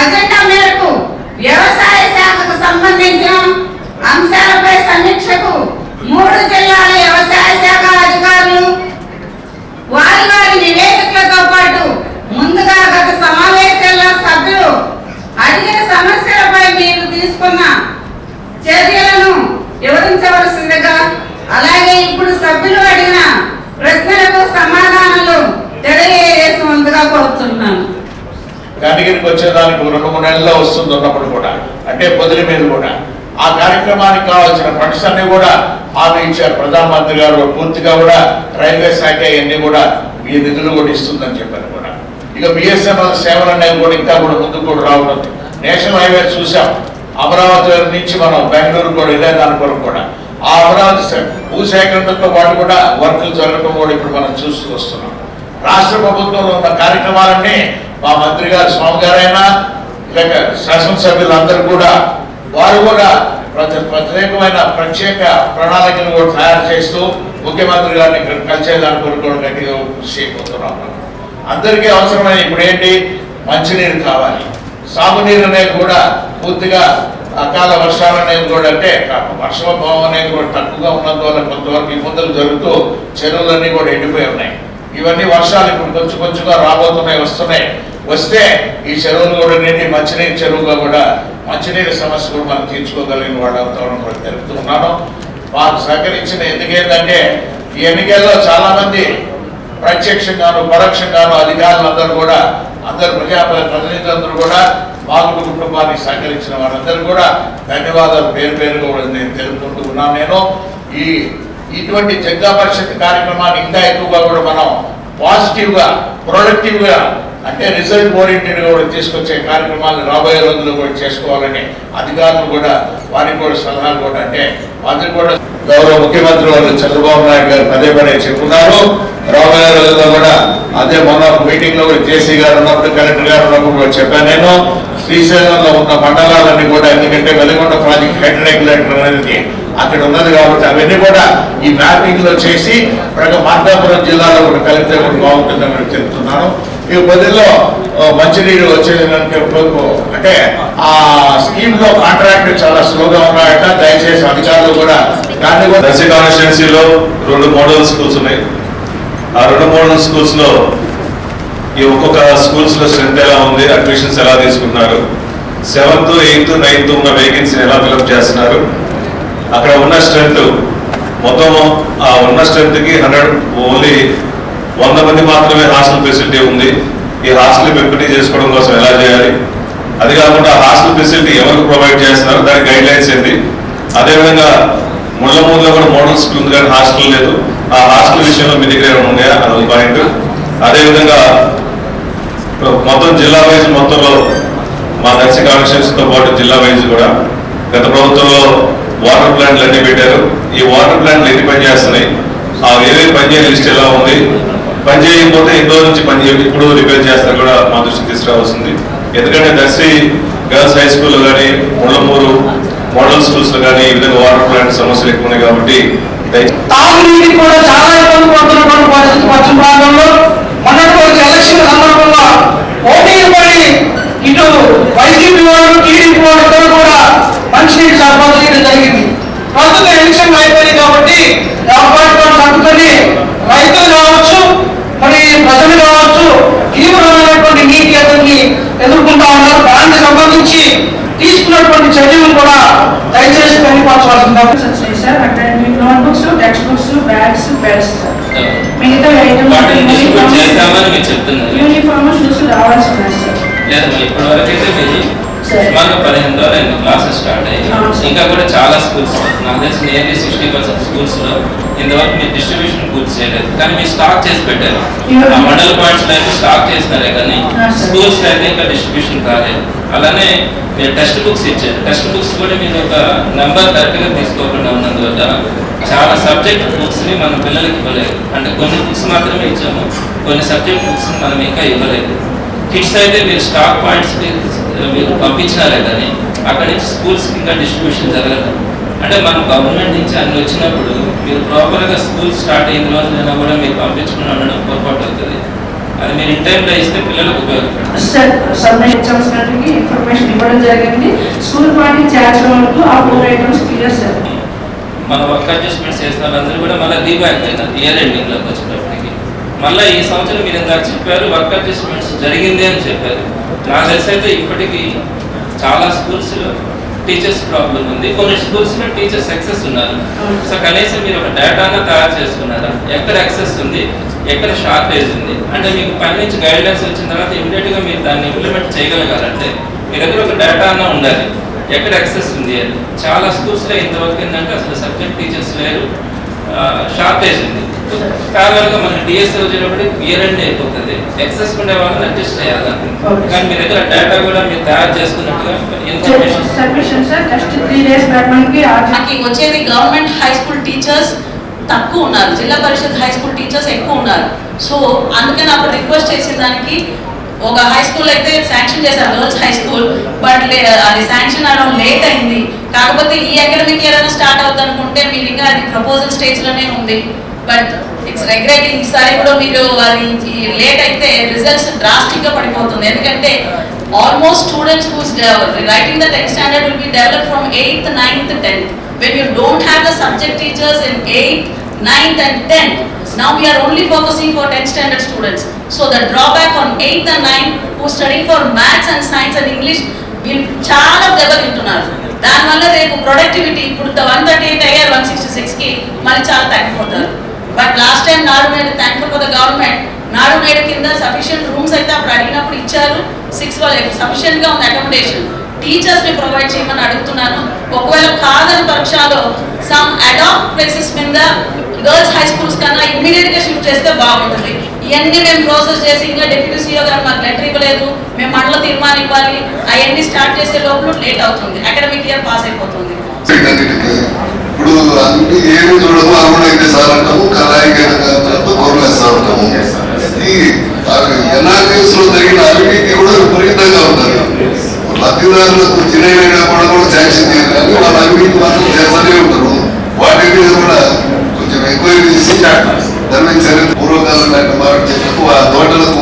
Agenda మేరకు వ్యవసాయ నెలలో వస్తుంది ఉన్నప్పుడు కూడా. అంటే పొదిలి మీద కూడా. ఆ కార్యక్రమానికి కావాల్సిన ఫండ్స్ అన్ని కూడా హామీ ఇచ్చారు. ప్రధానమంత్రి గారు పూర్తిగా కూడా రైల్వే శాఖ ఇవన్నీ కూడా ఈ నిధులు కూడా ఇస్తుందని చెప్పారు కూడా. ఇక బిఎస్ఎన్ఎల్ సేవలు అనేవి కూడా ఇంకా కూడా ముందుకు కూడా రావడం. నేషనల్ హైవే చూసాం. అమరావతి నుంచి మనం బెంగళూరు కూడా ఇదే దాని కొరకు కూడా. ఆ అమరావతి భూసేకరణతో పాటు కూడా వర్కులు జరగడం కూడా ఇప్పుడు మనం చూస్తూ వస్తున్నాం. రాష్ట్ర ప్రభుత్వంలో ఉన్న కార్యక్రమాలన్నీ మా మంత్రి గారు స్వామి గారైనా శాసనసభ్యులందరూ కూడా వారు కూడా ప్రతి ప్రత్యేకమైన ప్రత్యేక ప్రణాళికలు కూడా తయారు చేస్తూ ముఖ్యమంత్రి గారిని ఇక్కడ కలిసేదాని కోరుకోవడం గట్టిగా కృషి చేయబోతున్నాం అందరికీ అవసరమైన ఇప్పుడు ఏంటి మంచినీరు కావాలి. సాగునీరు అనేది కూడా పూర్తిగా అకాల వర్షాలు అనేది కూడా అంటే వర్షభావం అనేది కూడా తక్కువగా ఉన్నందువల్ల కొంతవరకు ఇబ్బందులు జరుగుతూ చెరువులన్నీ కూడా ఎండిపోయి ఉన్నాయి. ఇవన్నీ వర్షాలు ఇప్పుడు కొంచెం కొంచెంగా రాబోతున్నాయి వస్తున్నాయి. వస్తే ఈ చెరువులు కూడా నిండి మంచినీరు చెరువుగా కూడా మంచినీరు సమస్య కూడా మనం తీర్చుకోగలిగిన వాళ్ళంతా కూడా తెలుపుతున్నాను మాకు సహకరించిన ఎందుకేంటంటే ఈ ఎన్నికల్లో చాలామంది ప్రత్యక్షంగాను పరోక్షంగాను అధికారులందరూ కూడా అందరు ప్రజా ప్రతినిధులందరూ కూడా బాలుడు కుటుంబానికి సహకరించిన వారందరూ కూడా ధన్యవాదాలు పేరు పేరుగా కూడా నేను తెలుపుకుంటూ ఉన్నాను. నేను ఈ ఇటువంటి జగ్గా పరిషత్ కార్యక్రమాన్ని ఇంకా ఎక్కువగా కూడా మనం పాజిటివ్గా ప్రొడక్టివ్గా అంటే రిజల్ట్ ఓరియంటెడ్ కూడా తీసుకొచ్చే కార్యక్రమాలు రాబోయే రోజుల్లో కూడా చేసుకోవాలని అధికారులు కూడా వారికి కూడా సలహాలు కూడా అంటే వారికి కూడా గౌరవ ముఖ్యమంత్రి వారు చంద్రబాబు నాయుడు గారు పదే పదే చెప్తున్నారు రాబోయే రోజుల్లో కూడా అదే మొన్న మీటింగ్లో కూడా జేసీ గారు ఉన్నప్పుడు కలెక్టర్ గారు ఉన్నప్పుడు కూడా చెప్పాను నేను. శ్రీశైలంలో ఉన్న మండలాలన్నీ కూడా ఎందుకంటే వెలిగొండ ప్రాజెక్ట్ హెడ్ రెగ్యులేటర్ అనేది అక్కడ ఉన్నది కాబట్టి అవన్నీ కూడా ఈ మ్యాపింగ్లో చేసి ప్రగ మార్కాపురం జిల్లాలో కూడా కలిపితే కూడా బాగుంటుందని నేను చెప్తున్నాను. ఈ పదిలో మంచినీరు వచ్చేదానికి అంటే ఆ స్కీమ్లో కాంట్రాక్ట్ చాలా స్లోగా ఉన్నాయట. దయచేసి అధికారులు కూడా దాన్ని కూడా దర్శి కాన్స్టిట్యున్సీలో రెండు మోడల్ స్కూల్స్ ఉన్నాయి. ఆ రెండు మోడల్ స్కూల్స్లో ఈ ఒక్కొక్క స్కూల్స్లో స్ట్రెంత్ ఎలా ఉంది అడ్మిషన్స్ ఎలా తీసుకున్నారు సెవెంత్ ఎయిత్ నైన్త్ ఉన్న వేకెన్సీ ఎలా ఫిలప్ చేస్తున్నారు అక్కడ ఉన్న స్ట్రెంత్ మొత్తం ఆ ఉన్న స్ట్రెంత్కి హండ్రెడ్ ఓన్లీ వంద మంది మాత్రమే హాస్టల్ ఫెసిలిటీ ఉంది. ఈ హాస్టల్ పెంపిటీ చేసుకోవడం కోసం ఎలా చేయాలి? అది కాకుండా హాస్టల్ ఫెసిలిటీ ఎవరికి ప్రొవైడ్ చేస్తున్నారు? దాని గైడ్ లైన్స్ ఏంటి? అదేవిధంగా ముళ్ళమూరులో కూడా మోడల్ స్కూల్ ఉంది కానీ హాస్టల్ లేదు. ఆ హాస్టల్ విషయంలో మీ దగ్గర ఏమైనా ఉన్నాయా? ఒక పాయింట్ అదేవిధంగా మొత్తం జిల్లా వైజ్ మొత్తంలో మా నర్సింగ్ కాన్స్టిట్యూషన్తో పాటు జిల్లా వైజ్ కూడా గత ప్రభుత్వంలో వాటర్ ప్లాంట్లు అన్ని పెట్టారు. ఈ వాటర్ ప్లాంట్లు ఎన్ని పని చేస్తున్నాయి? ఆ ఏవే పనిచేయని లిస్ట్ ఎలా ఉంది? పని చేయకపోతే ఎన్నో నుంచి పని చేయ ఇప్పుడు రిపేర్ చేస్తారు కూడా మా దృష్టికి తీసుకురావాల్సింది. ఎందుకంటే దర్శి గర్ల్స్ హై స్కూల్లో కానీ ముళ్ళమూరు మోడల్ స్కూల్స్లో కానీ ఈ విధంగా వాటర్ ప్లాంట్ సమస్యలు ఎక్కువ ఉన్నాయి కాబట్టి తాగునీటికి కూడా చాలా ఇబ్బంది తీసుకున్నటువంటి చర్యలు కూడా దయచేసి తెలియపరచవలసింది వచ్చాయి sir academic notebook textbook bags belts మిగతా యూనిఫామ్ షూస్ రావాల్సి ఉన్నాయి సార్ లేదా మరి ఇప్పటి వరకు అయితే. సుమారుగా పదిహేను రోజులు క్లాసెస్ స్టార్ట్ అయ్యి. అవును. సార్. ఇంకా కూడా చాలా స్కూల్స్ నాకు తెలిసి నియర్లీ సిక్స్టీ పర్సెంట్ స్కూల్స్లో ఇంతవరకు మీరు డిస్ట్రిబ్యూషన్ పూర్తి చేయలేదు. కానీ మీరు స్టాక్ చేసి పెట్టారు. ఆ మండల పాయింట్స్లో అయితే స్టాక్ చేసినారే కానీ. స్కూల్స్ అయితే ఇంకా డిస్ట్రిబ్యూషన్ కాలేదు అలానే మీరు టెక్స్ట్ బుక్స్ ఇచ్చారు. టెక్స్ట్ బుక్స్ కూడా మీరు ఒక నెంబర్ కరెక్ట్గా తీసుకోకుండా ఉన్నందువల్ల చాలా సబ్జెక్ట్ బుక్స్ని మన పిల్లలకి ఇవ్వలేదు. అంటే కొన్ని బుక్స్ మాత్రమే ఇచ్చాము. కొన్ని సబ్జెక్ట్ బుక్స్ మనం ఇంకా ఇవ్వలేదు. కిడ్స్ అయితే మీరు స్టాక్ పాయింట్స్ మీరు పంపించినారే కానీ అక్కడి నుంచి స్కూల్స్ ఇంకా డిస్ట్రిబ్యూషన్ జరగదు. అంటే మనం గవర్నమెంట్ నుంచి అన్ని వచ్చినప్పుడు మీరు ప్రాపర్గా స్కూల్ స్టార్ట్ అయిన రోజునైనా కూడా మీరు పంపించుకుని ఉండడం పొరపాటు అవుతుంది. అది మీరు ఇన్ టైంలో ఇస్తే పిల్లలకు ఉపయోగపడుతుంది. సార్ ఎగ్జామ్స్ ఇన్ఫర్మేషన్ ఇవ్వడం జరిగింది. స్కూల్ పార్టీ ఛార్జ్ వరకు ఆ ఫోర్ ఐటమ్స్ క్లియర్ సార్ మన వర్క్ అడ్జస్ట్మెంట్స్ చేసిన వాళ్ళందరూ కూడా మళ్ళీ రీబ్యాక్ అవుతారు. ఇయర్ ఎండింగ్లోకి వచ్చేటప్పటికి మళ్ళీ ఈ సంవత్సరం మీరు ఇందాక చెప్పారు వర్క్ అడ్జస్ట్మెంట్స్ జరిగింది అని చెప్పారు. నాకు తెలిసి అయితే ఇప్పటికీ చాలా స్కూల్స్ టీచర్స్ ప్రాబ్లం ఉంది. కొన్ని స్కూల్స్లో టీచర్స్ ఎక్సెస్ ఉన్నారు. సో కనీసం మీరు ఒక డేటాను తయారు చేసుకున్నారా? ఎక్కడ ఎక్సెస్ ఉంది? ఎక్కడ షార్టేజ్ ఉంది? అంటే మీకు పై నుంచి గైడ్లైన్స్ వచ్చిన తర్వాత ఇమీడియట్గా మీరు దాన్ని ఇంప్లిమెంట్ చేయగలగాలంటే మీ దగ్గర ఒక డేటా అన్న ఉండాలి. ఎక్కడ యాక్సెస్ ఉంది అని. చాలా schools లో ఇంతవరకు ఏంటంటే అసలు సబ్జెక్ట్ టీచర్స్ లేరు. షార్టేజ్ ఉంది. కారణంగా మనకి డిఎస్ఏ వచ్చేటప్పుడు ఇయర్ ఎండ్ అయిపోతుంది. ఎక్సెస్ ఉండే వాళ్ళని అడ్జస్ట్ చేయాలి. కానీ మీ దగ్గర డేటా కూడా మీరు తయారు చేసుకున్నట్టుగా information sir just three days back మనకి వచ్చేది గవర్నమెంట్ హై స్కూల్ టీచర్స్ తక్కువ ఉన్నారు. జిల్లా పరిషత్ హై స్కూల్ టీచర్స్ ఎక్కువ ఉన్నారు. సో అందుకని అప్పుడు రిక్వెస్ట్ చేసిన దానికి ఒక హై స్కూల్ అయితే శాంక్షన్ చేశారు గర్ల్స్ హై స్కూల్ బట్ అది శాంక్షన్ అవడం లేట్ అయింది. కాకపోతే ఈ అకాడమిక్ ఇయర్ అయినా స్టార్ట్ అవుతుంది అనుకుంటే మీరు ఇంకా అది ప్రపోజల్ స్టేజ్లోనే ఉంది. బట్ ఇట్స్ రెగ్రెటింగ్ ఈసారి కూడా మీరు అది లేట్ అయితే రిజల్ట్స్ డ్రాస్టిక్గా పడిపోతుంది ఎందుకంటే almost students whose writing the tenth standard will be develop from eighth ninth tenth when you don't have the subject teachers in 8th, 9th and 10th. Now we are only focusing for 10th standard students. So the drawback on 8th and 9th who studying for maths and science and English will చాలా దెబ్బతింటున్నారు దానివల్ల రేపు productivity ఇప్పుడు one thirty eight అయ్యారు one sixty సిక్స్కి మళ్ళీ చాలా తగ్గిపోతారు but last time నాడు నేడు థ్యాంక్ఫుల్ ఫర్ ద గవర్నమెంట్ నాడు నేడు కింద సఫిషియెంట్ రూమ్స్ అయితే అప్పుడు అడిగినప్పుడు ఇచ్చారు. సిక్స్ వాళ్ళకి సఫిషియెంట్గా ఉంది అకామిడేషన్ టీచర్స్ని ప్రొవైడ్ చేయమని అడుగుతున్నాను. ఒకవేళ కాదని పరీక్షలో సమ్ అడాప్ట్ ప్లేసెస్ మీద గర్ల్స్ హై స్కూల్స్ కన్నా ఇమ్మీడియట్గా షిఫ్ట్ చేస్తే బాగుంటుంది. ఇవన్నీ మేము ప్రాసెస్ చేసి ఇంకా డిప్యూటీ సీఓ గారు మాకు లెటర్ ఇవ్వలేదు. మేము మండల తీర్మానం ఇవ్వాలి. అవన్నీ స్టార్ట్ చేసే లోపల లేట్ అవుతుంది. అకాడమిక్ ఇయర్ పాస్ అయిపోతుంది. అన్ని ఏమి చూడము అరుణైతే సార్ అంటాము కళాయికి కోరలేస్తా ఉంటాము ఈ ఎన్ఆర్టీఎస్లో జరిగిన అవినీతి కూడా విపరీతంగా ఉంటుంది లబ్ధిదారులకు చిన్నైనా కూడా కూడా శాంక్షన్ చేయాలి కానీ వాళ్ళ అవినీతి మాత్రం చేస్తూనే ఉంటారు. వాటి మీద కూడా కొంచెం ఎంక్వైరీ చేసి దాని పూర్వకాలం లాంటి మాట చెప్పినట్టు ఆ తోటలకు